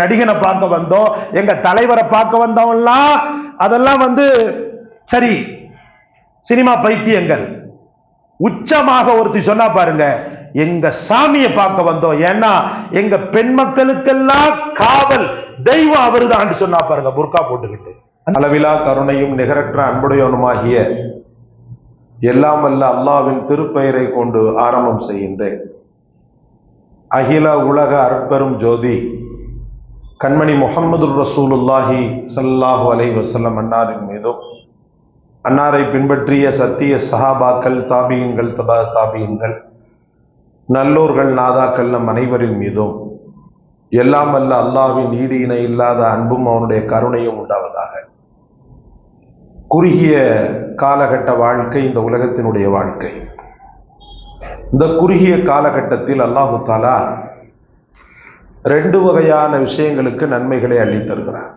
நடிகனை பார்க்க வந்தோம் எங்க தலைவரை பார்க்க வந்தோம்லாம் அதெல்லாம் வந்து சரி சினிமா பைத்தியங்கள். உச்சமாக ஒருத்தி சொன்னா பாருங்க எங்க சாமியை பார்க்க வந்தோம். ஏன்னா எங்க பெண் மக்களுக்கெல்லாம் காவல் தெய்வம் அவருதான் சொன்னா பாருங்க புர்கா போட்டுக்கிட்டு. அளவிலா கருணையும் நிகரற்ற அன்புடையவனுமாகிய எல்லாம் வல்ல அல்லாவின் திருப்பெயரை கொண்டு ஆரம்பம் செய்கின்றேன். அகில உலக அற்பெரும் ஜோதி கண்மணி முகமது ரசூலுல்லாஹி சல்லாஹு அலை வசல்லம் அன்னாரின் மீதும் அன்னாரை பின்பற்றிய சத்திய சஹாபாக்கள் தாபியங்கள் தபா தாபியங்கள் நல்லோர்கள் நாதாக்கள் நம் அனைவரின் மீதும் எல்லாம் அல்ல அல்லாஹ்வின் ஈடு இணை இல்லாத அன்பும் அவனுடைய கருணையும் உண்டாவதாக. குறுகிய காலகட்ட வாழ்க்கை இந்த உலகத்தினுடைய வாழ்க்கை. இந்த குறுகிய காலகட்டத்தில் அல்லாஹு தாலா ரெண்டு வகையான விஷயங்களுக்கு நன்மைகளை அள்ளித்தருகிறார்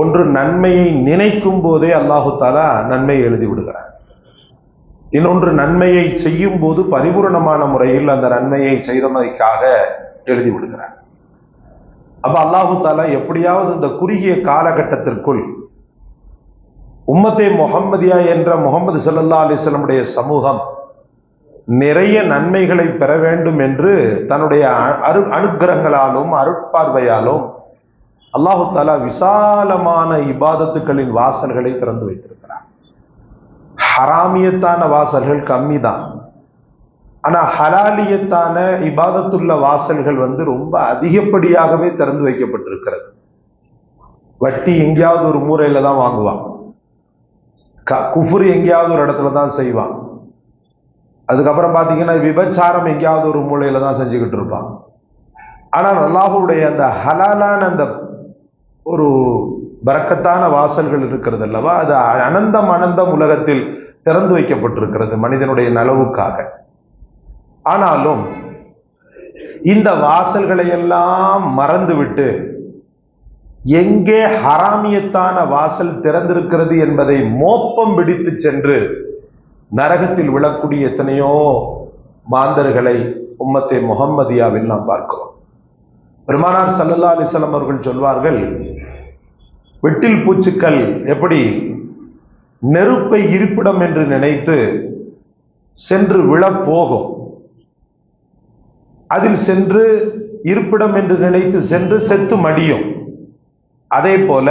ஒன்று நன்மையை நினைக்கும் போதே அல்லாஹு தாலா நன்மையை எழுதி விடுகிறார். இன்னொன்று நன்மையை செய்யும் போது பரிபூர்ணமான முறையில் அந்த நன்மையை செய்தமைக்காக எழுதி விடுகிறார். அப்ப அல்லாஹு தாலா எப்படியாவது இந்த குறுகிய காலகட்டத்திற்குள் உம்மத்தே முகம்மதியா என்ற முகமது சல்லா அலிஸ்லமுடைய சமூகம் நிறைய நன்மைகளை பெற வேண்டும் என்று தன்னுடைய அரு அனுக்கிரகங்களாலும் அருட்பார்வையாலும் அல்லாஹு தாலா விசாலமான இபாதத்துக்களின் வாசல்களை திறந்து வைத்திருக்கிறார். ஹராமியத்தான வாசல்கள் கம்மி தான் ஆனால் ஹலாலியத்தான இபாதத்துள்ள வாசல்கள் வந்து ரொம்ப அதிகப்படியாகவே திறந்து வைக்கப்பட்டிருக்கிறது. வட்டி எங்கேயாவது ஒரு மூலையில தான் வாங்குவான். க- குஃபுர் எங்கேயாவது ஒரு இடத்துல தான் செய்வான். அதுக்கப்புறம் பார்த்தீங்கன்னா விபச்சாரம் எங்கேயாவது ஒரு மூலையில் தான் செஞ்சுக்கிட்டு இருப்பான். ஆனால் அல்லாஹுடைய அந்த ஹலாலான அந்த ஒரு பறக்கத்தான வாசல்கள் இருக்கிறது அல்லவா? அது அனந்தம் அனந்தம் உலகத்தில் திறந்து வைக்கப்பட்டிருக்கிறது மனிதனுடைய நலவுக்காக. ஆனாலும் இந்த வாசல்களை எல்லாம் மறந்துவிட்டு எங்கே ஹராமியத்தான வாசல் திறந்திருக்கிறது என்பதை மோப்பம் பிடித்து சென்று நரகத்தில் விழக்கூடிய எத்தனையோ மாந்தர்களை உம்மத்தை முகம்மதியாவில் நாம் பார்க்கிறோம். பெருமானார் சல்லல்லா அலிசல்லாம் அவர்கள் சொல்வார்கள் வெட்டில் பூச்சுக்கள் எப்படி நெருப்பை இருப்பிடம் என்று நினைத்து சென்று விழப்போகும் அதில் சென்று இருப்பிடம் என்று நினைத்து சென்று செத்து மடியும். அதே போல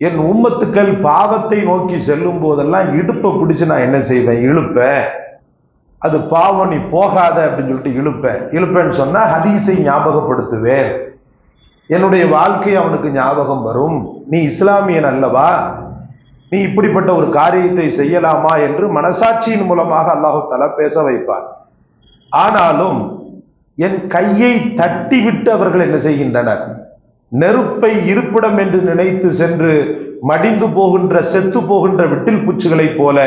என் உம்மத்துக்கள் பாவத்தை நோக்கி செல்லும் போதெல்லாம் இடுப்பை பிடிச்சி நான் என்ன செய்வேன்? இழுப்பேன் அது பாவம் நீ போகாத அப்படின்னு சொல்லிட்டு இழுப்பேன் இழுப்பேன்னு சொன்னால் ஹதீஸை ஞாபகப்படுத்துவேன். என்னுடைய வாழ்க்கை அவனுக்கு ஞாபகம் வரும். நீ இஸ்லாமியன் அல்லவா? நீ இப்படிப்பட்ட ஒரு காரியத்தை செய்யலாமா என்று மனசாட்சியின் மூலமாக அல்லாஹு தலா பேச வைப்பான். ஆனாலும் என் கையை தட்டிவிட்டு அவர்கள் என்ன செய்கின்றனர்? நெருப்பை இருப்பிடம் என்று நினைத்து சென்று மடிந்து போகின்ற செத்து போகின்ற விட்டில் பூச்சிகளைப் போல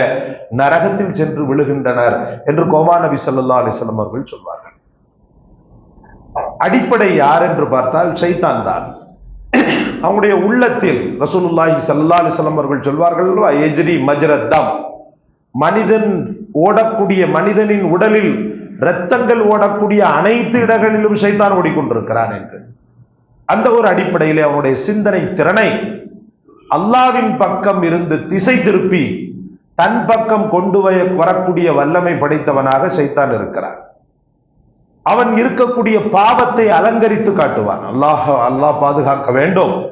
நரகத்தில் சென்று விழுகின்றனர் என்று கோமா நபி ஸல்லல்லாஹு அவர்கள் சொல்வார்கள். அடிப்படை யார் என்று பார்த்தால் சைத்தான் தான். அவங்களுடைய உள்ளத்தில் ரசூலுல்லாஹி சல்லா அலைஹி அவர்கள் சொல்வார்கள் அல்லவா, எஜ்ரி மஜ்ரத்தம் மனிதன் ஓடக்கூடிய மனிதனின் உடலில் இரத்தங்கள் ஓடக்கூடிய அனைத்து இடங்களிலும் சைத்தான் ஓடிக்கொண்டிருக்கிறான் என்று. அந்த ஒரு அடிப்படையிலே அவனுடைய சிந்தனை திறனை அல்லாவின் பக்கம் இருந்து திசை திருப்பி தன் பக்கம் கொண்டு வய- வரக்கூடிய வல்லமை படைத்தவனாக சைத்தான் இருக்கிறான். அவன் இருக்கக்கூடிய பாவத்தை அலங்கரித்து காட்டுவான். அல்லாஹ் அல்லாஹ் பாதுகாக்க வேண்டும்.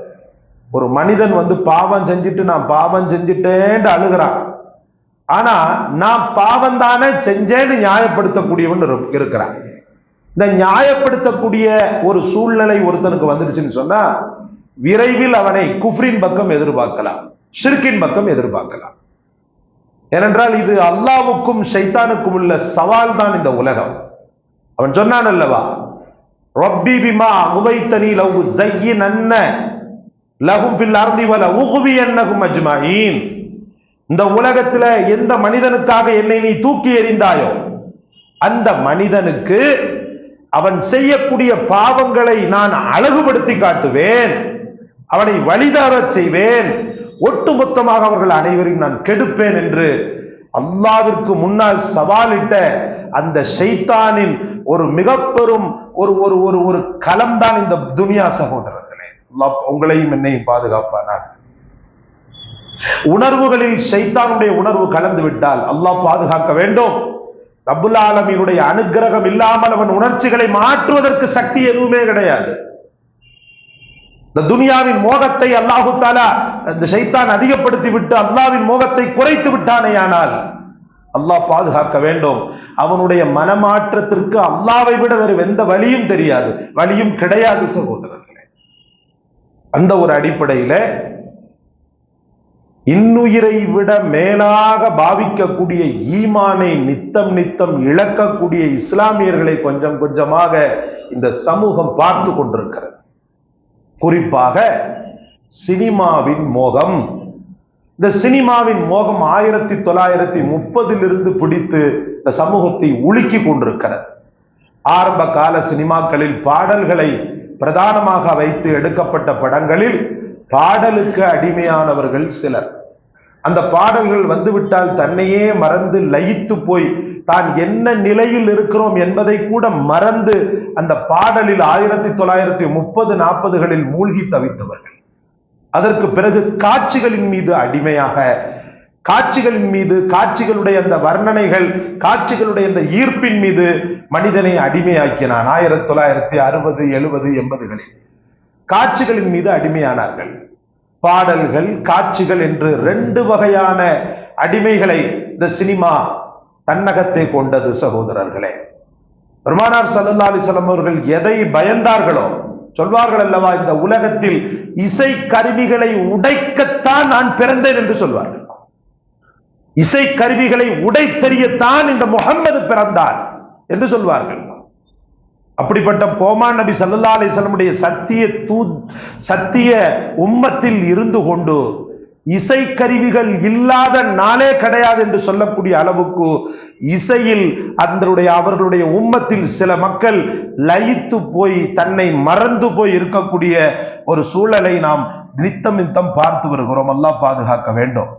ஒரு மனிதன் வந்து பாவம் செஞ்சுட்டு நான் பாவம் செஞ்சுட்டேன்னு அழுகிறான். ஆனா நான் பாவம் தானே செஞ்சேன்னு நியாயப்படுத்தக்கூடியவன் இருக்கிறான். இந்த நியாயப்படுத்தக்கூடிய ஒரு சூழ்நிலை ஒருத்தனுக்கு வந்துடுச்சுன்னு சொன்னா விரைவில் அவனை குஃப்ரின் பக்கம் எதிர்பார்க்கலாம் ஷிர்கின் பக்கம் எதிர்பார்க்கலாம். ஏனென்றால் இது அல்லாவுக்கும் ஷைத்தானுக்கும் உள்ள சவால் தான் இந்த உலகம். அவன் சொன்னான் அல்லவா ரப்பி பிமா உபைத்தனி லவ் அன்ன லகும் பில் அர்தி வல உகுவியன்னஹும் அஜ்மாயின். இந்த உலகத்துல எந்த மனிதனுக்காக என்னை நீ தூக்கி எறிந்தாயோ அந்த மனிதனுக்கு அவன் செய்யக்கூடிய பாவங்களை நான் அழகுபடுத்தி காட்டுவேன். அவனை வழிதாரச் செய்வேன். ஒட்டுமொத்தமாக அவர்கள் அனைவரையும் நான் கெடுப்பேன் என்று அல்லாவிற்கு முன்னால் சவாலிட்ட அந்த ஷைத்தானின் ஒரு மிக பெரும் ஒரு ஒரு ஒரு ஒரு களம்தான் இந்த துனியா சகோதரர்களே. உங்களையும் என்னையும் பாதுகாப்பானார். உணர்வுகளில் ஷைத்தானுடைய உணர்வு கலந்து விட்டால் அல்லாஹ் பாதுகாக்க வேண்டும். ரபுல் ஆலமீனுடைய அனுக்கிரகம் இல்லாமல் அவன் உணர்ச்சிகளை மாற்றுவதற்கு சக்தி எதுவுமே கிடையாது. இந்த துனியாவின் மோகத்தை அல்லாஹு தாலா இந்த ஷைத்தான் அதிகப்படுத்தி விட்டு அல்லாவின் மோகத்தை குறைத்து விட்டானே ஆனால் அல்லாஹ் பாதுகாக்க வேண்டும். அவனுடைய மனமாற்றத்திற்கு அல்லாவை விட வேறு எந்த வழியும் தெரியாது. வழியும் கிடையாது சகோதரர்களே. அந்த ஒரு அடிப்படையில இன்னுயிரை விட மேலாக பாவிக்கக்கூடிய ஈமானை நித்தம் நித்தம் இழக்கக்கூடிய இஸ்லாமியர்களை கொஞ்சம் கொஞ்சமாக இந்த சமூகம் பார்த்து கொண்டிருக்கிறது. குறிப்பாக சினிமாவின் மோகம். இந்த சினிமாவின் மோகம் ஆயிரத்தி தொள்ளாயிரத்தி முப்பதிலிருந்து பிடித்து இந்த சமூகத்தை உலுக்கி கொண்டிருக்கிறது. ஆரம்ப கால சினிமாக்களில் பாடல்களை பிரதானமாக வைத்து எடுக்கப்பட்ட படங்களில் பாடலுக்கு அடிமையானவர்கள் சிலர். அந்த பாடல்கள் வந்துவிட்டால் தன்னையே மறந்து லயித்து போய் தான் என்ன நிலையில் இருக்கிறோம் என்பதை கூட மறந்து அந்த பாடலில் ஆயிரத்தி தொள்ளாயிரத்தி முப்பது நாற்பதுகளில் மூழ்கி தவித்தவர்கள். அதற்கு பிறகு காட்சிகளின் மீது அடிமையாக காட்சிகளின் மீது காட்சிகளுடைய அந்த வர்ணனைகள் காட்சிகளுடைய அந்த ஈர்ப்பின் மீது மனிதனை அடிமையாக்கினான். ஆயிரத்தி தொள்ளாயிரத்தி அறுபது எழுபது எண்பதுகளில் காட்சிகளின் மீது அடிமையானார்கள். பாடல்கள் காட்சிகள் என்று ரெண்டு வகையான அடிமைகளை இந்த சினிமா தன்னகத்தை கொண்டது சகோதரர்களே. பெருமானார் சல்லா அலிசல்லாம் அவர்கள் எதை பயந்தார்களோ சொல்வார்கள் அல்லவா இந்த உலகத்தில் இசை கருவிகளை உடைக்கத்தான் நான் பிறந்தேன் என்று சொல்வார்கள். இசை கருவிகளை உடைத்தெறியத்தான் இந்த முகம்மது பிறந்தார் என்று சொல்வார்கள். அப்படிப்பட்ட கோமான் நபி சல்லா அலிஸ்லமுடைய சத்திய தூ சத்திய உம்மத்தில் இருந்து கொண்டு இசைக்கருவிகள் இல்லாத நாளே கிடையாது என்று சொல்லக்கூடிய அளவுக்கு இசையில் அதனுடைய அவர்களுடைய உம்மத்தில் சில மக்கள் லயித்து போய் தன்னை மறந்து போய் இருக்கக்கூடிய ஒரு சூழலை நாம் நித்தம் நித்தம் பார்த்து வருகிறோம். எல்லாம் பாதுகாக்க வேண்டும்.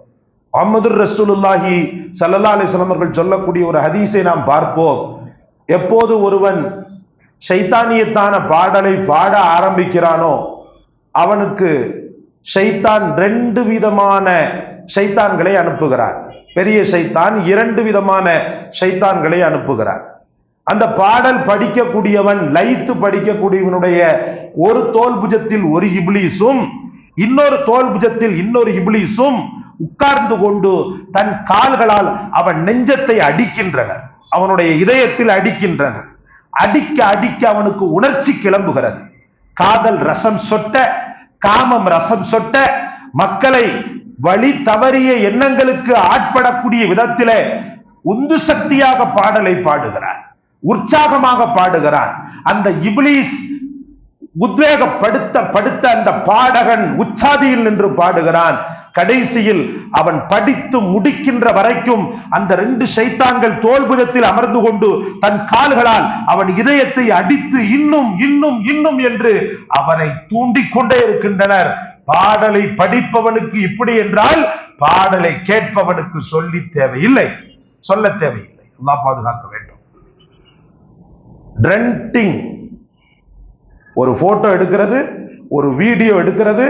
அஹமது ரசூலுல்லாஹி சல்லா அலிஸ்லாம் அவர்கள் சொல்லக்கூடிய ஒரு ஹதீஸை நாம் பார்ப்போம். எப்போது ஒருவன் ஷைத்தானியத்தான பாடலை பாட ஆரம்பிக்கிறானோ அவனுக்கு ஷைத்தான் ரெண்டு விதமான ஷைத்தான்களை அனுப்புகிறார். பெரிய ஷைத்தான் இரண்டு விதமான ஷைத்தான்களை அனுப்புகிறார். அந்த பாடல் படிக்கக்கூடியவன் லைத்து படிக்கக்கூடியவனுடைய ஒரு தோல் புஜத்தில் ஒரு இப்லீஸும் இன்னொரு தோல் புஜத்தில் இன்னொரு இபிலிசும் உட்கார்ந்து கொண்டு தன் கால்களால் அவன் நெஞ்சத்தை அடிக்கின்றனர். அவனுடைய இதயத்தில் அடிக்கின்றனர். அடிக்க அடிக்க அவனுக்கு உணர்ச்சி கிளம்புகிறது. காதல் ரசம் சொட்ட காமம் ரசம் சொட்ட மக்களை வழி தவறிய எண்ணங்களுக்கு ஆட்படக்கூடிய விதத்திலே உந்து சக்தியாக பாடலை பாடுகிறான் உற்சாகமாக பாடுகிறான். அந்த இப்லீஸ் உத்வேகப்படுத்த படுத்த அந்த பாடகன் உச்சாதியில் நின்று பாடுகிறான். கடைசியில் அவன் படித்து முடிக்கின்ற வரைக்கும் அந்த ரெண்டு சைத்தான்கள் தோல்புதத்தில் அமர்ந்து கொண்டு தன் கால்களால் அவன் இதயத்தை அடித்து இன்னும் இன்னும் இன்னும் என்று அவனை தூண்டிக் கொண்டே இருக்கின்றனர். பாடலை படிப்பவனுக்கு இப்படி என்றால் பாடலை கேட்பவனுக்கு சொல்லி தேவையில்லை. சொல்ல தேவையில்லை. எல்லாம் பாதுகாக்க வேண்டும். ட்ரெண்டிங் ஒரு போட்டோ எடுக்கிறது ஒரு வீடியோ எடுக்கிறது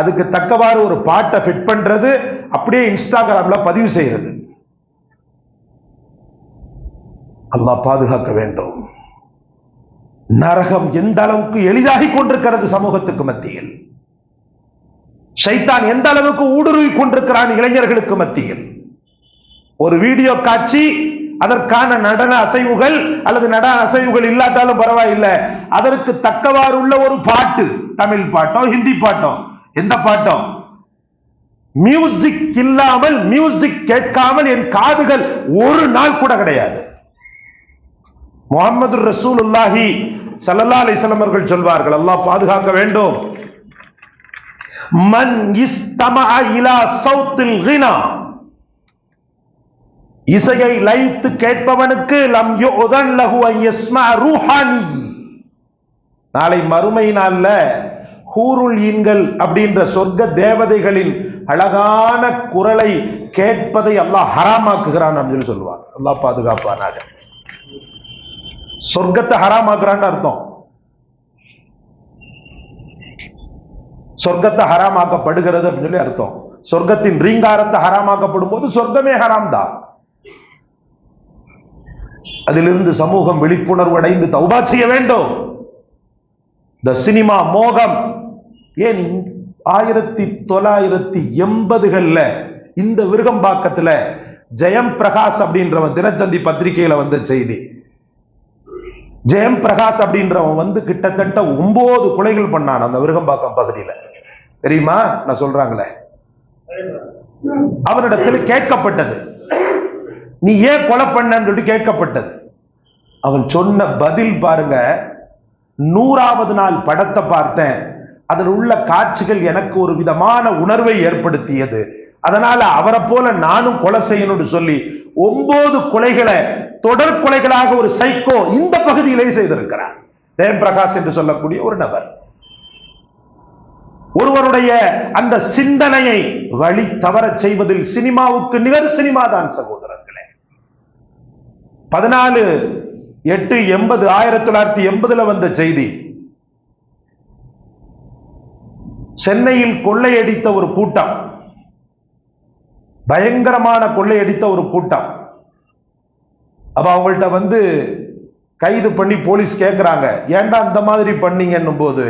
அதுக்கு தக்கவாறு ஒரு பாட்டை ஃபிட் பண்றது அப்படியே இன்ஸ்டாகிராம்ல பதிவு செய்யறது. அல்லாஹ் பாதுகாக்க வேண்டும். நரகம் எந்த அளவுக்கு எளிதாகி கொண்டிருக்கிறது சமூகத்துக்கு மத்தியில்? சைத்தான் எந்த அளவுக்கு ஊடுருவி கொண்டிருக்கிறான் இளைஞர்களுக்கு மத்தியில்? ஒரு வீடியோ காட்சி அதற்கான நடன அசைவுகள் அல்லது நடன அசைவுகள் இல்லாட்டாலும் பரவாயில்லை. அதற்கு தக்கவாறு உள்ள ஒரு பாட்டு தமிழ் பாட்டோ ஹிந்தி பாட்டோ. எந்த பாட்டம்? மியூசிக் இல்லாமல் மியூசிக் கேட்காமல் என் காதுகள் ஒரு நாள் கூட கிடையாது. முகமது ரசூலுல்லாஹி சல்லல்லா அலிஸ்லாம் அவர்கள் சொல்வார்கள் அல்லாஹ் பாதுகாக்க வேண்டும். மன் இஸ்தமா இலா சௌத்தில் கினா. இசையை லைத்து கேட்பவனுக்கு லம் யுதன் லஹு ஐயஸ்மா ரூஹானி. நாளை மறுமை நாள்ல ஹூருல் ஈன்கள் அப்படின்ற சொர்க்க தேவதைகளின் அழகான குரலை கேட்பதை அல்லாஹ் ஹராமாக்குகிறான் அப்படின்னு சொல்லுவார் அல்லாஹ் பாதுகாப்பானாக சொர்க்கத்தை ஹராமாக்குறான்னு அர்த்தம். சொர்க்கத்தை ஹராமாக்கப்படுகிறது அப்படின்னு சொல்லி அர்த்தம். சொர்க்கத்தின் ரீங்காரத்தை ஹராமாக்கப்படும் போது சொர்க்கமே ஹராம் தான் அதிலிருந்து சமூகம் விழிப்புணர்வு அடைந்து தௌபா செய்ய வேண்டும். த சினிமா மோகம் ஏன் ஆயிரத்தி தொள்ளாயிரத்தி எண்பதுகள்ல இந்த விருகம்பாக்கத்துல ஜெயம் பிரகாஷ் அப்படின்றவன் தினத்தந்தி பத்திரிகையில வந்த செய்தி. ஜெயம் பிரகாஷ் அப்படின்றவன் வந்து கிட்டத்தட்ட ஒன்பது கொலைகள் பண்ணான் அந்த விருகம்பாக்கம் பகுதியில. தெரியுமா? நான் சொல்றாங்களே. அவனிடத்தில் கேட்கப்பட்டது. நீ ஏன் கொலை பண்ணன்னு சொல்லி கேட்கப்பட்டது. அவன் சொன்ன பதில் பாருங்க. நூறாவது நாள் படத்தை பார்த்தேன். அதில் உள்ள காட்சிகள் எனக்கு ஒரு விதமான உணர்வை ஏற்படுத்தியது. அதனால அவரை போல நானும் கொலை செய்யணும்னு சொல்லி ஒன்பது கொலைகளை தொடர் கொலைகளாக ஒரு சைக்கோ இந்த பகுதியிலே செய்திருக்கிறார். ஜெயபிரகாஷ் என்று சொல்லக்கூடிய ஒரு நபர். ஒருவருடைய அந்த சிந்தனையை வழி தவற செய்வதில் சினிமாவுக்கு நிகர் சினிமா தான் சகோதரர்களே. பதினாலு எட்டு எண்பது ஆயிரத்தி தொள்ளாயிரத்தி எண்பதுல வந்த செய்தி சென்னையில் கொள்ளையடித்த ஒரு கூட்டம். பயங்கரமான கொள்ளையடித்த ஒரு கூட்டம். அப்ப அவங்கள்ட்ட வந்து கைது பண்ணி போலீஸ் கேட்கிறாங்க ஏன்டா இந்த மாதிரி பண்ணீங்கன்னும் போது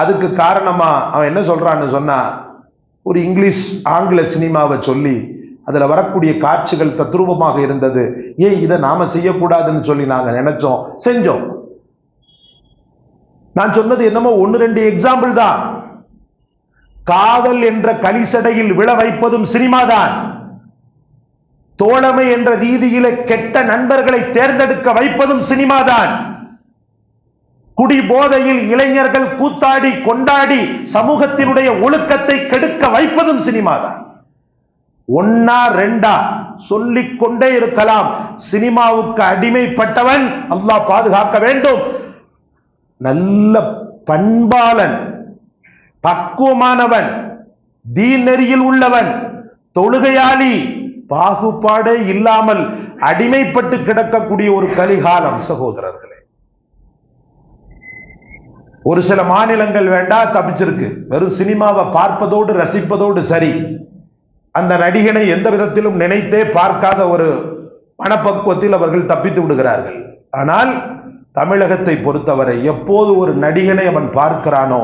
அதுக்கு காரணமா அவன் என்ன சொல்றான்னு சொன்னா ஒரு இங்கிலீஷ் ஆங்கில சினிமாவை சொல்லி அதுல வரக்கூடிய காட்சிகள் தத்ரூபமாக இருந்தது. ஏன் இதை நாம செய்யக்கூடாதுன்னு சொல்லி நாங்கள் நினைச்சோம் செஞ்சோம். நான் சொன்னது என்னமோ ஒன்னு ரெண்டு எக்ஸாம்பிள் தான். காதல் என்ற கலிசடையில் விழ வைப்பதும் சினிமாதான். தோழமை என்ற ரீதியில கெட்ட நண்பர்களை தேர்ந்தெடுக்க வைப்பதும் சினிமாதான். குடி போதையில் இளைஞர்கள் கூத்தாடி கொண்டாடி சமூகத்தினுடைய ஒழுக்கத்தை கெடுக்க வைப்பதும் சினிமாதான். ஒன்னா ரெண்டா சொல்லிக் கொண்டே இருக்கலாம். சினிமாவுக்கு அடிமைப்பட்டவன் அல்லாஹ் பாதுகாக்க வேண்டும். நல்ல பண்பாளன் பக்குவமானவன் தீன் நெறியில் உள்ளவன் தொழுகையாளி பாகுபாடே இல்லாமல் அடிமைப்பட்டு கிடக்கக்கூடிய ஒரு கலிகாலம் சகோதரர்களே. ஒரு சில மாநிலங்கள் வேண்டா தப்பிச்சிருக்கு. வெறும் சினிமாவை பார்ப்பதோடு ரசிப்பதோடு சரி. அந்த நடிகனை எந்த விதத்திலும் நினைத்தே பார்க்காத ஒரு மனப்பக்குவத்தில் அவர்கள் தப்பித்து விடுகிறார்கள். ஆனால் தமிழகத்தை பொறுத்தவரை எப்போது ஒரு நடிகனை அவன் பார்க்கிறானோ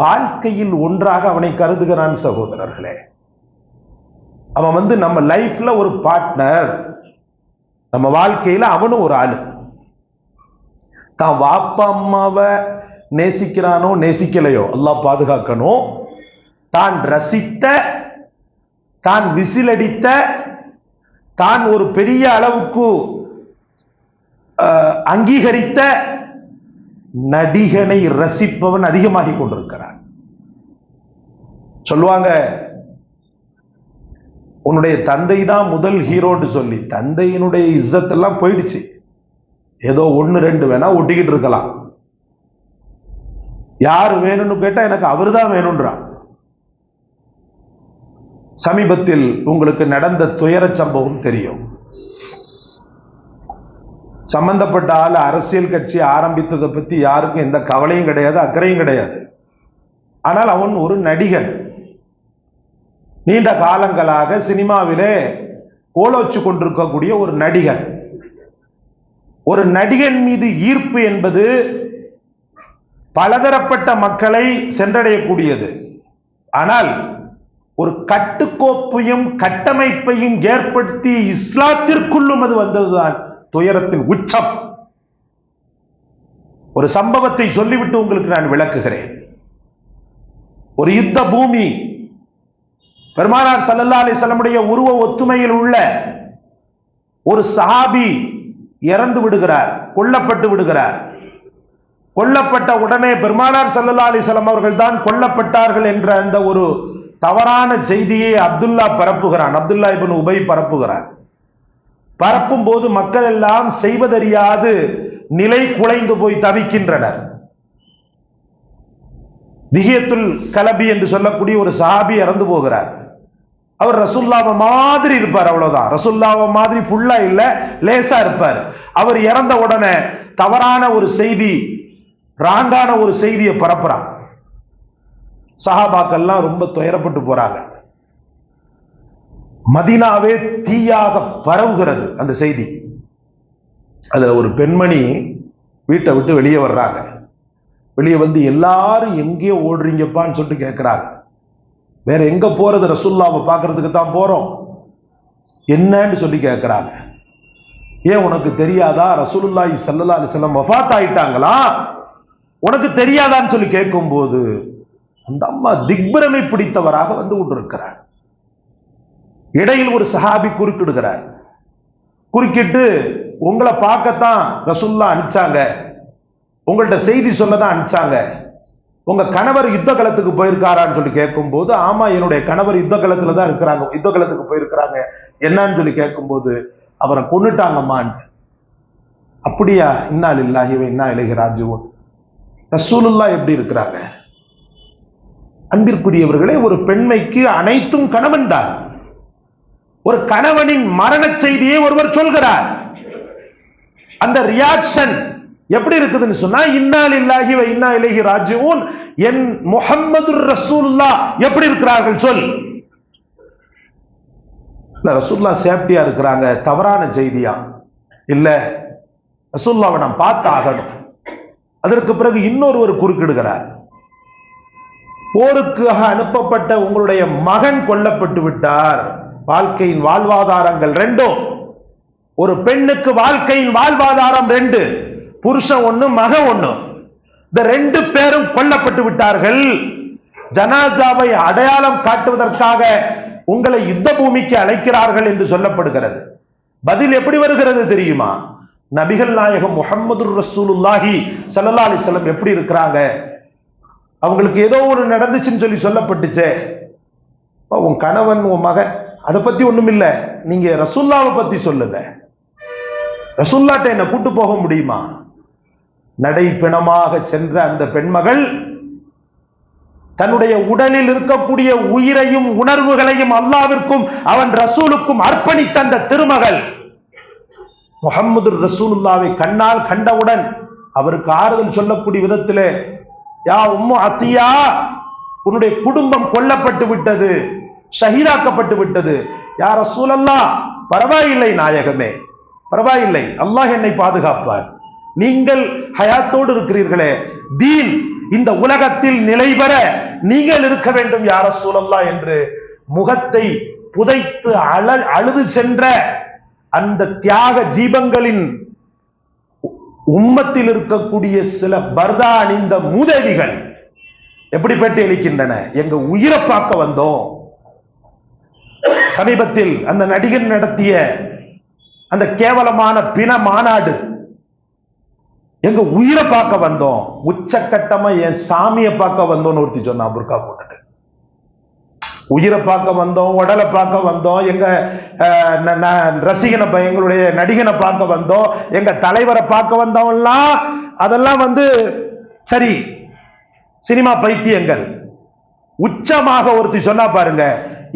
வாழ்க்கையில் ஒன்றாக அவனை கருதுகிறான் சகோதரர்களே. அவன் வந்து நம்ம லைஃப்ல ஒரு பார்ட்னர் நம்ம வாழ்க்கையில அவனும் ஒரு ஆளு. தான் வாப்பா அம்மாவை நேசிக்கிறானோ நேசிக்கலையோ எல்லாம் பாதுகாக்கணும். தான் ரசித்த தான் விசிலடித்த தான் ஒரு பெரிய அளவுக்கு அங்கீகரித்த நடிகனை ரசிப்பவன் அதிகமாகி கொண்டிருக்கிறான். சொல்லுவாங்க உன்னுடைய தந்தை தான் முதல் ஹீரோன்னு சொல்லி தந்தையினுடைய இஸ்ஸத்தெல்லாம் போயிடுச்சு. ஏதோ ஒன்னு ரெண்டு வேணா ஒட்டிக்கிட்டு இருக்கலாம். யார் வேணும்னு கேட்டா எனக்கு அவர் தான் வேணும்ன்றான். சமீபத்தில் உங்களுக்கு நடந்த துயர சம்பவம் தெரியும். சம்பந்தப்பட்ட ஆள் அரசியல் கட்சி ஆரம்பித்ததை பத்தி யாருக்கும் எந்த கவலையும் கிடையாது அக்கறையும் கிடையாது. ஆனால் அவன் ஒரு நடிகன். நீண்ட காலங்களாக சினிமாவிலே கோலோச்சு கொண்டிருக்கக்கூடிய ஒரு நடிகன். ஒரு நடிகன் மீது ஈர்ப்பு என்பது பலதரப்பட்ட மக்களை சென்றடையக்கூடியது. ஆனால் ஒரு கட்டுக்கோப்பையும் கட்டமைப்பையும் ஏற்படுத்தி இஸ்லாத்திற்குள்ளும் அது வந்ததுதான். துயரத்தின் உச்சம். ஒரு சம்பவத்தை சொல்லிவிட்டு உங்களுக்கு நான் விளக்குகிறேன். ஒரு யுத்த பூமி பெருமானார் சல்லல்லா அலிசல்லமுடைய உருவ ஒத்துமையில் உள்ள ஒரு சஹாபி இறந்து விடுகிறார் கொல்லப்பட்டு விடுகிறார். கொல்லப்பட்ட உடனே பெருமானார் சல்லல்லா அலிசலம் அவர்கள் தான் கொல்லப்பட்டார்கள் என்ற அந்த ஒரு தவறான செய்தியை அப்துல்லா பரப்புகிறான். அப்துல்லா இபின் உபை பரப்புகிறான் பரப்பும் போது மக்கள் எல்லாம் செய்வதறியாது நிலை குலைந்து போய் தவிக்கின்றனர். திகியத்துல் கலபி என்று சொல்லக்கூடிய ஒரு சஹாபி இறந்து போகிறார். அவர் ரசுல்லாவை மாதிரி இருப்பார் அவ்வளவுதான். ரசுல்லாவை மாதிரி ஃபுல்லா இல்ல லேசா இருப்பார். அவர் இறந்த உடனே தவறான ஒரு செய்தி ராங்கான ஒரு செய்தியை பரப்புறான். சஹாபாக்கள்லாம் ரொம்ப துயரப்பட்டு போறாங்க. மதினாவே தீயாக பரவுகிறது அந்த செய்தி. அதில் ஒரு பெண்மணி வீட்டை விட்டு வெளியே வர்றாங்க. வெளியே வந்து எல்லாரும் எங்கேயோ ஓடுறீங்கப்பான்னு சொல்லிட்டு கேட்குறாங்க. வேற எங்க போறது? ரசுல்லாவை பார்க்கறதுக்கு தான் போறோம். என்னன்னு சொல்லி கேட்குறாங்க. ஏன் உனக்கு தெரியாதா? ரசூலுல்லாஹி ஸல்லல்லாஹு அலைஹி வஃத் ஆயிட்டாங்களா உனக்கு தெரியாதான்னு சொல்லி கேட்கும்போது அந்த அம்மா திக்பிரமை பிடித்தவராக வந்து கொண்டிருக்கிறார். இடையில் ஒரு சஹாபி குறுக்கிடுகிறார். குறுக்கிட்டு உங்களை பார்க்கத்தான் ரசுல்லா அனுப்பிச்சாங்க. உங்கள்ட்ட செய்தி சொல்லதான் அனுப்பிச்சாங்க. உங்க கணவர் யுத்த களத்துக்கு போயிருக்காரான்னு சொல்லி கேட்கும்போது ஆமா என்னுடைய கணவர் யுத்த களத்துல தான் இருக்கிறாங்க. யுத்த களத்துக்கு போயிருக்கிறாங்க. என்னன்னு சொல்லி கேட்கும்போது அவரை கொன்னுட்டாங்கம்மான்னு அப்படியா? இன்னால் இல்லாஹிவே இன்னா இலகி ராஜுவன் ரசூலுல்லா எப்படி இருக்கிறாங்க? அன்பிற்குரியவர்களே ஒரு பெண்மைக்கு அனைத்தும் கணவன் தான். ஒரு கணவனின் மரண செய்தியை ஒருவர் சொல்கிறார். அந்த ரியாக்ஷன் எப்படி இருக்குதுன்னு சொன்னா இன்னால் இல்லாகி வ இன்னா இலகி ராஜுவும் என் முஹம்மது ரசூல்லா எப்படி இருக்கிறார்கள் சொல். இல்ல ரசூல்லா சேஃப்டியா இருக்கிறாங்க தவறான செய்தியா? இல்ல ரசூல்லாவை நாம் பார்த்து ஆகணும் அதற்கு பிறகு இன்னொருவர் குறுக்கிடுகிறார். போருக்காக அனுப்பப்பட்ட உங்களுடைய மகன் கொல்லப்பட்டு விட்டார். வாழ்க்கையின் வாழ்வாதாரங்கள் ரெண்டும். ஒரு பெண்ணுக்கு வாழ்க்கையின் வாழ்வாதாரம் ரெண்டு. புருஷன் ஒண்ணு மக ஒண்ணு. இந்த ரெண்டு பேரும் கொல்லப்பட்டு விட்டார்கள். ஜனாசாவை அடையாளம் காட்டுவதற்காக உங்களை யுத்த பூமிக்கு அழைக்கிறார்கள் என்று சொல்லப்படுகிறது. பதில் எப்படி வருகிறது தெரியுமா? நபிகள் நாயகம் முகமது ரசூலுல்லாஹி ஸல்லல்லாஹு அலைஹி எப்படி இருக்கிறாங்க? அவங்களுக்கு ஏதோ ஒரு நடந்துச்சுன்னு சொல்லி சொல்லப்பட்டுச்சே. உன் கணவன் உன் மகன் அதை பத்தி ஒண்ணும் இல்ல. நீங்க ரசுல்லாவை பத்தி சொல்லுங்க. ரசுல்லாட்ட என்ன கூட்டு போக முடியுமா? நடை பிணமாக சென்ற அந்த பெண்மகள் தன்னுடைய உடலில் இருக்கக்கூடிய உயிரையும் உணர்வுகளையும் அல்லாவிற்கும் அவன் ரசூலுக்கும் அர்ப்பணித்த அந்த திருமகள் முகம்மது ரசூலுல்லாவை கண்ணால் கண்டவுடன் அவருக்கு ஆறுதல் சொல்லக்கூடிய விதத்திலே யா உம்மு அத்தியா உன்னுடைய குடும்பம் கொல்லப்பட்டு விட்டது. ஷஹீதாக்கப்பட்டு விட்டது. யா சூழல்லா பரவாயில்லை நாயகமே. பரவாயில்லை. அல்லாஹ் என்னை பாதுகாப்பார். நீங்கள் ஹயாத்தோடு இருக்கிறீர்களே. தீன் இந்த உலகத்தில் நிலை பெற நீங்கள் இருக்க வேண்டும் யார சூழல்லா என்று முகத்தை புதைத்து அழ அழுது சென்ற அந்த தியாக ஜீபங்களின் உம்மத்தில் இருக்கக்கூடிய சில பர்தா அணிந்த மூதேவிகள் எப்படி பேட்டி அளிக்கின்றன எங்க உயிரை பார்க்க வந்தோம். சமீபத்தில் அந்த நடிகன் நடத்திய அந்த கேவலமான பிண மாநாடு. எங்க உயிரை பார்க்க வந்தோம். உச்சக்கட்டமா என் சாமியை பார்க்க வந்தோம்னு ஒருத்தி சொன்னா புர்கா போட்டுட்டு. உயிரை பார்க்க வந்தோம் உடலை பார்க்க வந்தோம் எங்க அஹ், ரசிகனை எங்களுடைய நடிகனை பார்க்க வந்தோம் எங்க தலைவரை பார்க்க வந்தவன்லாம் அதெல்லாம் வந்து சரி சினிமா பைத்தியங்கள். உச்சமாக ஒருத்தி சொன்னா பாருங்க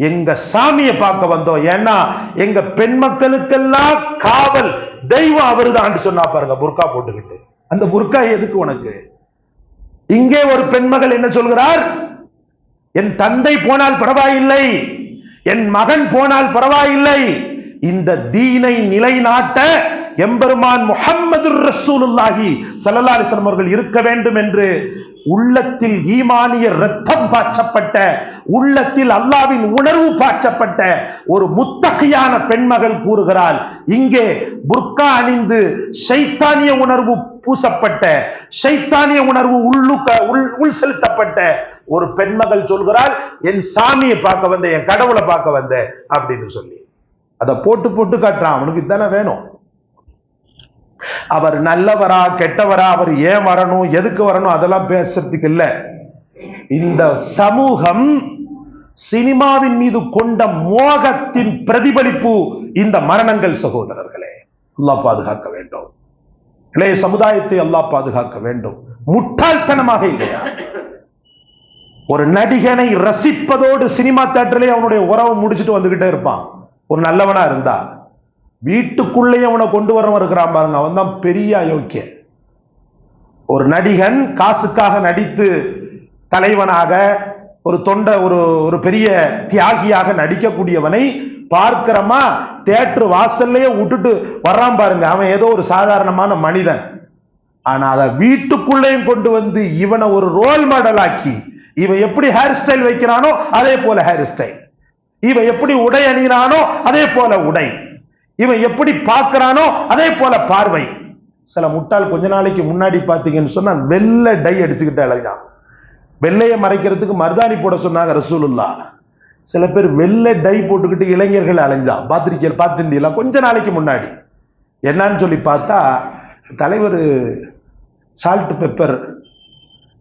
எங்க சாமியை பார்க்க வந்தோம். ஏன்னா எங்க பெண் மக்களுக்கெல்லாம் காவல் தெய்வம் அவருதான் சொன்னா பாருங்க புர்கா போட்டுக்கிட்டு. அந்த புர்கா எதுக்கு உனக்கு? இங்கே ஒரு பெண்மகள் என்ன சொல்கிறார்? என் தந்தை போனால் பரவாயில்லை என் மகன் போனால் பரவாயில்லை இந்த தீனை நிலைநாட்ட எம்பெருமான் முகம்மது ரசூலுல்லாஹி ஸல்லல்லாஹு அலைஹி அவர்கள் இருக்க வேண்டும் என்று உள்ளத்தில் ஈமானிய ரத்தம் பாய்ச்சப்பட்ட உள்ளத்தில் அல்லாவின் உணர்வு பாய்ச்சப்பட்ட ஒரு முத்தகையான பெண்மகள் கூறுகிறாள். இங்கே புர்கா அணிந்து ஷைத்தானிய உணர்வு பூசப்பட்ட ஷைத்தானிய உணர்வு உள்ளுக்க உள் உள் செலுத்தப்பட்ட ஒரு பெண்மகள் சொல்கிறாள் என் சாமியை பார்க்க வந்த என் கடவுளை பார்க்க வந்த அப்படின்னு சொல்லி. அதை போட்டு போட்டு காட்டுறான். அவனுக்கு இதானே வேணும். அவர் நல்லவரா கெட்டவரா அவர் ஏன் வரணும் எதுக்கு வரணும் அதெல்லாம் பேசுறதுக்கு இல்லை. இந்த சமூகம் சினிமாவின் மீது கொண்ட மோகத்தின் பிரதிபலிப்பு இந்த மரணங்கள் சகோதரர்களே. அல்லாஹ் பாதுகாக்க வேண்டும். இளைய சமுதாயத்தை அல்லாஹ் பாதுகாக்க வேண்டும். முட்டாள்தனமாக இல்லையா? ஒரு நடிகனை ரசிப்பதோடு சினிமா தேட்டர்லயே அவனுடைய உறவு முடிச்சுட்டு வந்துகிட்டே இருப்பான். ஒரு நல்லவனா இருந்தா. வீட்டுக்குள்ளேயே அவனை கொண்டு வரவன் இருக்கிறான் பாருங்க. அவன் தான் பெரிய அயோக்கிய ஒரு நடிகன் காசுக்காக நடித்து தலைவனாக ஒரு தொண்டை ஒரு ஒரு பெரிய தியாகியாக நடிக்கக்கூடியவனை பார்க்கிறமா தேட்டர் வாசல்லையே விட்டுட்டு வர்றான் பாருங்க. அவன் ஏதோ ஒரு சாதாரணமான மனிதன். ஆனா அதை வீட்டுக்குள்ளேயும் கொண்டு வந்து இவனை ஒரு ரோல் மாடல் ஆக்கி இவன் எப்படி ஹேர் ஸ்டைல் வைக்கிறானோ அதே போல ஹேர் ஸ்டைல் இவன் எப்படி உடை அணிகிறானோ அதே போல உடை. இவன் எப்படி பார்க்கிறானோ அதே போல பார்வை. சில முட்டாள் கொஞ்ச நாளைக்கு முன்னாடி பார்த்தீங்கன்னு சொன்னா வெள்ளை டை அடிச்சுக்கிட்டே அழகான் வெள்ளையை மறைக்கிறதுக்கு மருதாணி போட சொன்னாங்க ரசூலுல்லா. சில பேர் வெள்ளை டை போட்டுக்கிட்டு இளைஞர்கள் அலைஞ்சான். பார்த்திருக்கீங்க பார்த்துருந்தீங்களா கொஞ்ச நாளைக்கு முன்னாடி. என்னன்னு சொல்லி பார்த்தா தலைவர் சால்ட் பெப்பர்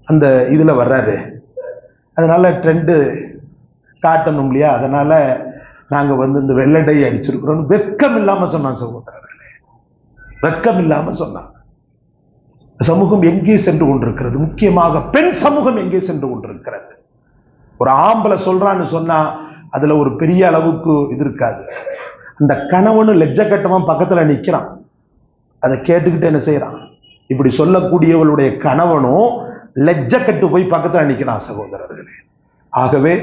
அந்த இதில் வர்றாரு. அதனால ட்ரெண்டு காட்டணும் இல்லையா? அதனால் நாங்க வந்து இந்த வெள்ளை டை அடிச்சிருக்கிறோம் வெக்கம் இல்லாமல் சொன்னான் சகோதரர்களே வெக்கம் இல்லாமல் சொன்னான். சமூகம் எங்கே சென்று கொண்டிருக்கிறது? முக்கியமாக பெண் சமூகம் எங்கே சென்று கொண்டிருக்கிறது? ஒரு ஆம்பளை சொல்றான்னு சொன்னா அதுல ஒரு பெரிய அளவுக்கு இது இருக்காது. அந்த கணவனும் லெஜ்ஜக்கட்டவன் பக்கத்துல நிக்கிறான். அதை கேட்டுக்கிட்டு என்ன செய்யறான்? இப்படி சொல்லக்கூடியவளுடைய கணவனும் லெஜ்ஜக்கட்டு போய் பக்கத்துல நிக்கிறான் சகோதரர்களே. ஆகவே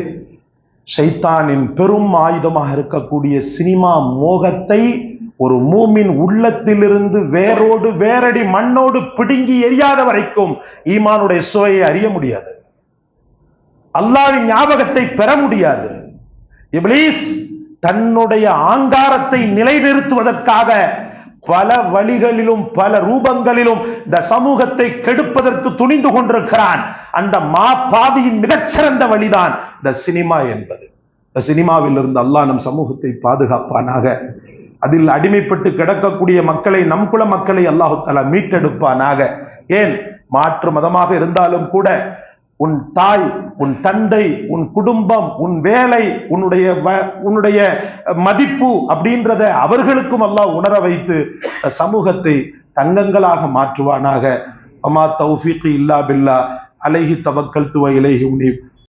ஷைத்தானின் பெரும் ஆயுதமாக இருக்கக்கூடிய சினிமா மோகத்தை ஒரு மூமின் உள்ளத்திலிருந்து வேரோடு வேரடி மண்ணோடு பிடுங்கி எரியாத வரைக்கும் ஈமானுடைய சுவையை அறிய முடியாது. அல்லாவின் ஞாபகத்தை பெற முடியாது. இப்ளீஸ் தன்னுடைய ஆங்காரத்தை நிலைநிறுத்துவதற்காக பல வழிகளிலும் பல ரூபங்களிலும் இந்த சமூகத்தை கெடுப்பதற்கு துணிந்து கொண்டிருக்கிறான். அந்த மா பாவியின் மிகச்சிறந்த வழிதான் த சினிமா என்பது. த சினிமாவிலிருந்து அல்லாஹ் நம் சமூகத்தை பாதுகாப்பானாக. அதில் அடிமைப்பட்டு கிடக்கக்கூடிய மக்களை நம் குல மக்களை அல்லாஹால மீட்டெடுப்பானாக. ஏன்? மாற்று மதமாக இருந்தாலும் கூட உன் தாய் உன் தந்தை உன் குடும்பம் உன் வேலை உன்னுடைய வ- உன்னுடைய மதிப்பு அப்படின்றத அவர்களுக்கும் அல்லாஹ் உணர வைத்து சமூகத்தை தங்கங்களாக மாற்றுவானாக. அமா தௌஃபீக் இல்லா பில்லா. அலைஹி தவக்கல் துவ இலைஹி உனீப்